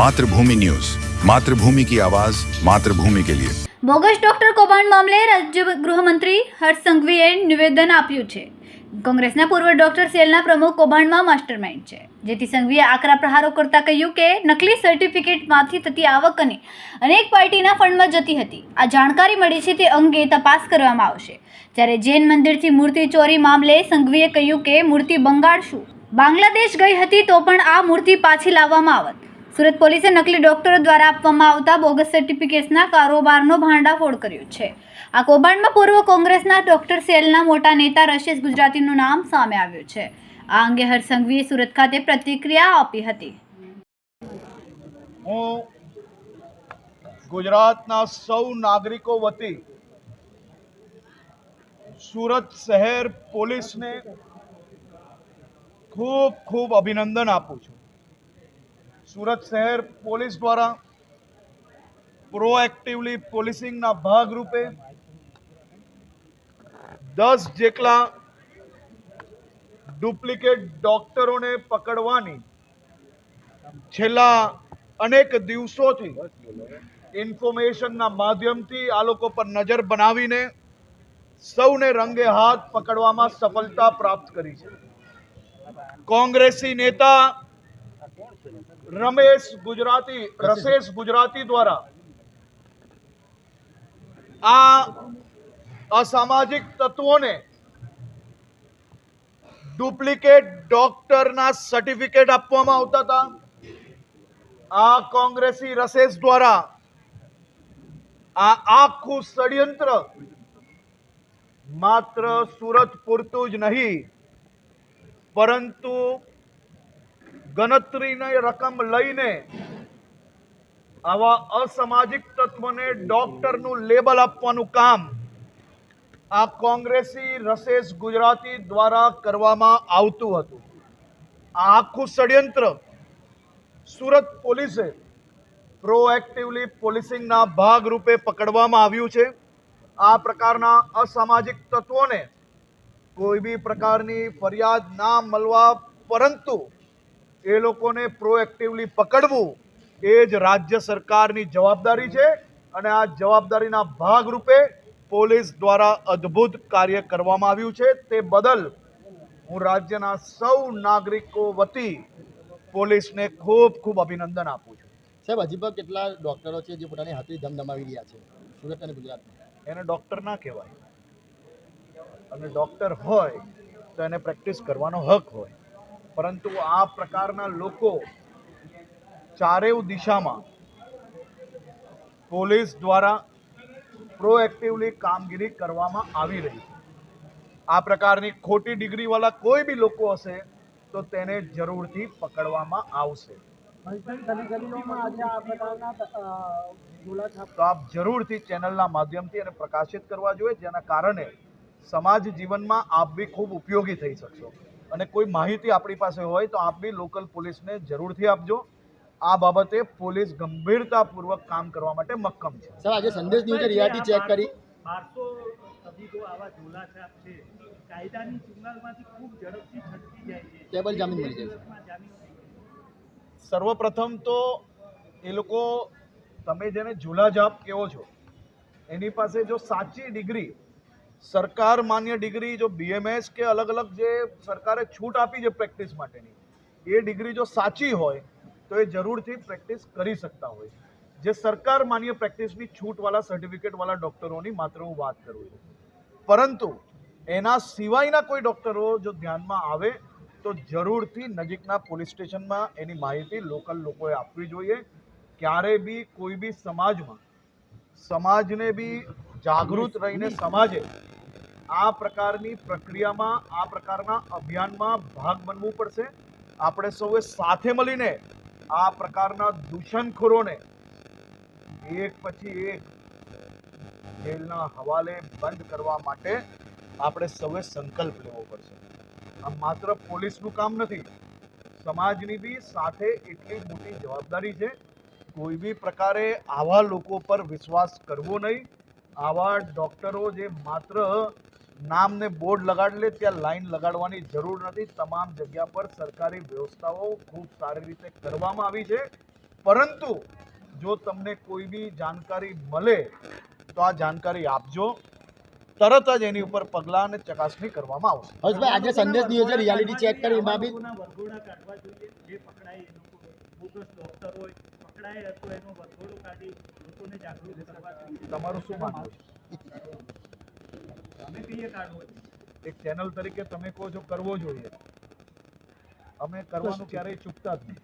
Mathrubhumi news Mathrubhumi કી આવાજ માતૃભૂમિ કે લિયે બોગસ ડોક્ટર કૌભાંડ મામલે રાજ્ય ગૃહમંત્રી હર્ષ સંઘવીએ નિવેદન આપ્યું છે. કોંગ્રેસના પૂર્વ ડોક્ટર સેલના પ્રમુખ કૌભાંડમાં માસ્ટરમાઇન્ડ છે. જેથી સંઘવીએ આકરા પ્રહારો કરતા કહ્યું કે, નકલી સર્ટિફિકેટમાંથી થતી આવક અને અનેક પાર્ટીના ફંડમાં જતી હતી. આ જાણકારી મળી છે તે અંગે તપાસ કરવામાં આવશે. જ્યારે જૈન મંદિરથી મૂર્તિ ચોરી મામલે સંઘવીએ કહ્યું કે, મૂર્તિ બંગાળશું બાંગ્લાદેશ ગઈ હતી તો પણ આ મૂર્તિ પાછી લાવવામાં આવત. સુરત પોલીસે નકલી ડોક્ટરો દ્વારા આપવામાં આવતા બોગસ સર્ટિફિકેટ્સના કારોબારનો ભાંડાફોડ કર્યો છે. આ કૌભાંડમાં પૂર્વ કોંગ્રેસના ડોક્ટર સેલના મોટા નેતા રશેશ ગુજરાતીનું નામ સામે આવ્યું છે. આ અંગે હરસંઘવીએ સુરત ખાતે પ્રતિક્રિયા આપી હતી. હું ગુજરાતના સૌ નાગરિકો વતી સુરત શહેર પોલીસને ખૂબ ખૂબ અભિનંદન આપું છું. સુરત શહેર પોલીસ દ્વારા પ્રોએક્ટિવલી પોલીસિંગના ભાગરૂપે દસ જેટલા ડુપ્લિકેટ ડોક્ટરોને પકડવાની છેલ્લા અનેક દિવસોથી ઇન્ફોર્મેશનના માધ્યમથી આ લોકો પર નજર બનાવીને સૌને રંગે હાથ પકડવામાં સફળતા પ્રાપ્ત કરી છે. કોંગ્રેસી નેતા રમેશ ગુજરાતી રસેશ ગુજરાતી દ્વારા આ અસામાજિક તત્વોને ડુપ્લિકેટ ડોક્ટરના સર્ટિફિકેટ આપવામાં આવતા હતા. આ કોંગ્રેસી રસેશ દ્વારા આ આખું ષડયંત્ર માત્ર સુરત પૂરતું જ નહીં પરંતુ ગણતરીની રકમ લઈને આવા અસામાજિક તત્વને ડોક્ટરનું લેબલ આપવાનું કામ આ કોંગ્રેસી રસેસ ગુજરાતી દ્વારા કરવામાં આવતું હતું. આ આખું ષડયંત્ર સુરત પોલીસે પ્રોએક્ટિવલી પોલીસિંગના ભાગરૂપે પકડવામાં આવ્યું છે. આ પ્રકારના અસામાજિક તત્વોને કોઈ બી પ્રકારની ફરિયાદ ના મળવા પરંતુ એ લોકોને પ્રોએક્ટિવલી પકડવું એ જ રાજ્ય સરકારની જવાબદારી છે અને આ જવાબદારીના ભાગરૂપે પોલીસ દ્વારા અદ્ભુત કાર્ય કરવામાં આવ્યું છે. તે બદલ હું રાજ્યના સૌ નાગરિકો વતી પોલીસને ખૂબ ખૂબ અભિનંદન આપું છું. સાહેબ હજી પણ કેટલા ડોક્ટરો છે જે પોતાની હાથી ધમધમાવી રહ્યા છે? સુરત અને ગુજરાતમાં. એને ડૉક્ટર ના કહેવાય. અને ડૉક્ટર હોય તો એને પ્રેક્ટિસ કરવાનો હક હોય. પરંતુ આ પ્રકારના લોકો ચારેવ દિશામાં પોલીસ દ્વારા પ્રોએક્ટિવલી કામગીરી કરવામાં આવી રહી છે. આ પ્રકારની ખોટી ડિગ્રીવાળા કોઈ બી લોકો હશે તો તેને જરૂરથી પકડવામાં આવશે. તો આપ જરૂરથી ચેનલના માધ્યમથી એને પ્રકાશિત કરવા જોઈએ, જેના કારણે સમાજ જીવનમાં આપ બી ખૂબ ઉપયોગી થઈ શકશો. અને કોઈ માહિતી આપણી પાસે હોય તો આપ બી લોકલ પોલીસને જરૂરથી આપજો. આ બાબતે પોલીસ ગંભીરતાપૂર્વક કામ કરવા માટે મક્કમ છે. સર આજે સંદેશ ન્યૂઝે રિયાટી ચેક કરી. બારસો અધિકો આવા ઝોલા છાપ છે. કાયદાની ચુંગાલમાંથી ખૂબ ઝડપથી છટકી જાય છે. ટેબલ જામીન મળી જાય. સર્વપ્રથમ તો એ લોકો તમે જેને ઝૂલાઝાપ કહો છો એની પાસે જો સાચી ડિગ્રી સરકાર માન્ય ડિગ્રી જો બીએમએસ કે અલગ અલગ જે સરકારે છૂટ આપી છે પ્રેક્ટિસ માટેની, એ ડિગ્રી જો સાચી હોય, તો એ જરૂરથી પ્રેક્ટિસ કરી શકતા હોય જે સરકાર માન્ય પ્રેક્ટિસની છૂટવાળા, સર્ટિફિકેટવાળા ડૉક્ટરોની માત્ર હું વાત કરું છું. પરંતુ એના સિવાયના કોઈ ડૉક્ટરો જો ધ્યાનમાં આવે, તો જરૂરથી નજીકના પોલીસ સ્ટેશનમાં એની માહિતી લોકલ લોકોએ આપવી જોઈએ. ક્યારે બી કોઈ બી સમાજમાં, સમાજને બી જાગૃત રહીને સમાજે આ પ્રકારની પ્રક્રિયામાં, આ પ્રકારના અભિયાનમાં ભાગ બનવું પડશે. આપણે સૌએ સાથે મળીને આ પ્રકારના દૂષણખોરોને એક પછી એક જેલના હવાલે બંધ કરવા માટે આપણે સૌએ સંકલ્પ લેવો પડશે. આ માત્ર પોલીસનું કામ નથી. સમાજની બી સાથે એટલી મોટી જવાબદારી છે. કોઈ બી પ્રકારે આવા લોકો પર વિશ્વાસ કરવો નહીં. આવા ડૉક્ટરો જે માત્ર નામને બોર્ડ લગાડી લે ત્યાં લાઈન લગાડવાની જરૂર નથી. તમામ જગ્યા પર સરકારી વ્યવસ્થાઓ ખૂબ સારી રીતે કરવામાં આવી છે. પરંતુ જો તમને કોઈ બી જાણકારી મળે તો આ જાણકારી આપજો. તરત જ એની ઉપર પગલાં અને ચકાસણી કરવામાં આવશે. હર્ષભાઈ આજે સંદેશ દિવસે રિયાલિટી ચેક કરી એમાં બી. વર્ગોડા કાઢવા જોઈએ. જે પકડાય એ લોકો બોગસ ડોક્ટર હોય પકડાય તો એનો વર્ગોડો કાઢી લોકોને જાગૃત કરવા તમારું શું માનવું છે? અમે કહીએ કાઢવો એક ચેનલ તરીકે તમે કહો છો કરવો જોઈએ. અમે કરવાનું ક્યારેય ચૂકતા જ નહીં.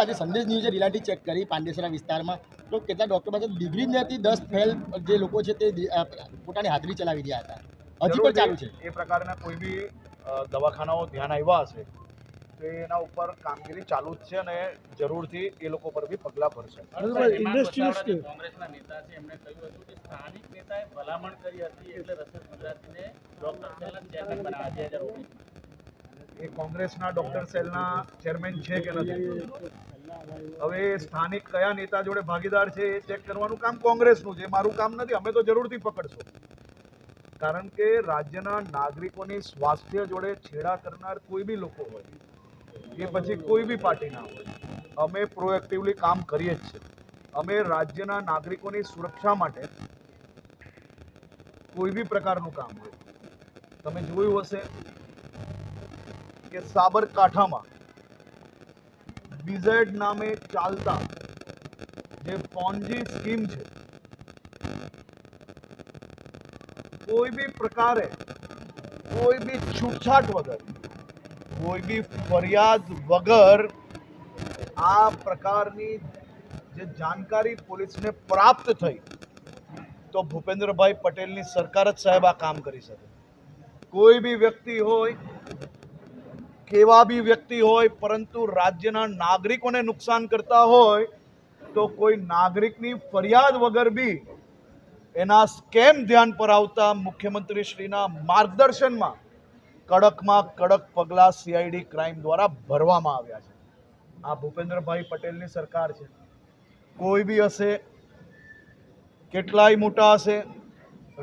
આજે સંદેશ ન્યૂઝે રિલાટી ચેક કરી પાંડેસરા વિસ્તારમાં. તો કેટલા ડૉક્ટર પાસે ડિગ્રી જ નથી દસ ફેલ જે લોકો છે તે પોતાની હાજરી ચલાવી રહ્યા હતા. હજી પણ ચાલુ છે. એ પ્રકારના કોઈ બી દવાખાનાઓ ધ્યાન આવ્યા હશે તો એના ઉપર કામગીરી ચાલુ જ છે અને જરૂરથી એ લોકો પર બી પગલાં ભરશે. કોંગ્રેસના નેતા છે એમણે કહ્યું હતું કે સ્થાનિક નેતાએ ભલામણ કરી હતી એટલે રસદ ગુજરાતીને ડોક્ટર સેલના ચેરમેન બનાવ્યા બે હજાર ઓગણીસ એ કોંગ્રેસના ડોક્ટર સેલના ચેરમેન છે કે નથી? હવે સ્થાનિક કયા નેતા જોડે ભાગીદાર છે એ ચેક કરવાનું કામ કોંગ્રેસનું છે મારું કામ નથી અમે તો જરૂરથી પકડશું. કારણ કે રાજ્યના નાગરિકોની સ્વાસ્થ્ય જોડે છેડા કરનાર કોઈ બી લોકો હોય એ પછી કોઈ બી પાર્ટીના હોય. અમે પ્રોએક્ટિવલી કામ કરીએ જ છે અમે રાજ્યના નાગરિકોની સુરક્ષા માટે કોઈ બી પ્રકારનું કામ હોય. તમે જોયું હશે કે સાબરકાંઠામાં બીઝેડ નામે ચાલતા જે પોન્જી સ્કીમ છે, કોઈ બી પ્રકારે કોઈ બી છૂટછાટ વગર કોઈ બી ફરિયાદ વગર આ પ્રકારની જે જાણકારી પોલીસને પ્રાપ્ત થઈ, તો ભૂપેન્દ્રભાઈ પટેલની સરકાર જ સાહેબ આ કામ કરી શકે. કોઈ બી વ્યક્તિ હોય, કેવા બી વ્યક્તિ હોય, પરંતુ રાજ્યના નાગરિકોને નુકસાન કરતા હોય, તો કોઈ નાગરિકની ફરિયાદ વગર બી એના સ્કેમ ધ્યાન પર આવતા મુખ્યમંત્રી શ્રીના માર્ગદર્શનમાં કડકમાં કડક પગલાં સીઆઈડી ક્રાઇમ દ્વારા ભરવામાં આવ્યા છે. આ ભૂપેન્દ્રભાઈ પટેલની સરકાર છે. કોઈ બી હશે કેટલાય મોટા હશે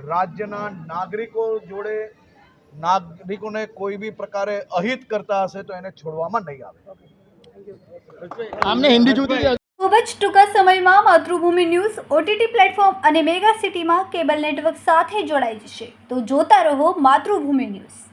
રાજ્યના નાગરિકો જોડે નાગરિકોને કોઈ બી પ્રકારે અહિત કરતા હશે તો એને છોડવામાં નહીં આવે. આમને હિન્દી જોતી ખૂબ જ ટૂંકા સમયમાં માતૃભૂમિ ન્યૂઝ ઓટીટી પ્લેટફોર્મ અને મેગા સિટીમાં કેબલ નેટવર્ક સાથે જોડાઈ જશે. તો જોતા રહો માતૃભૂમિ ન્યૂઝ.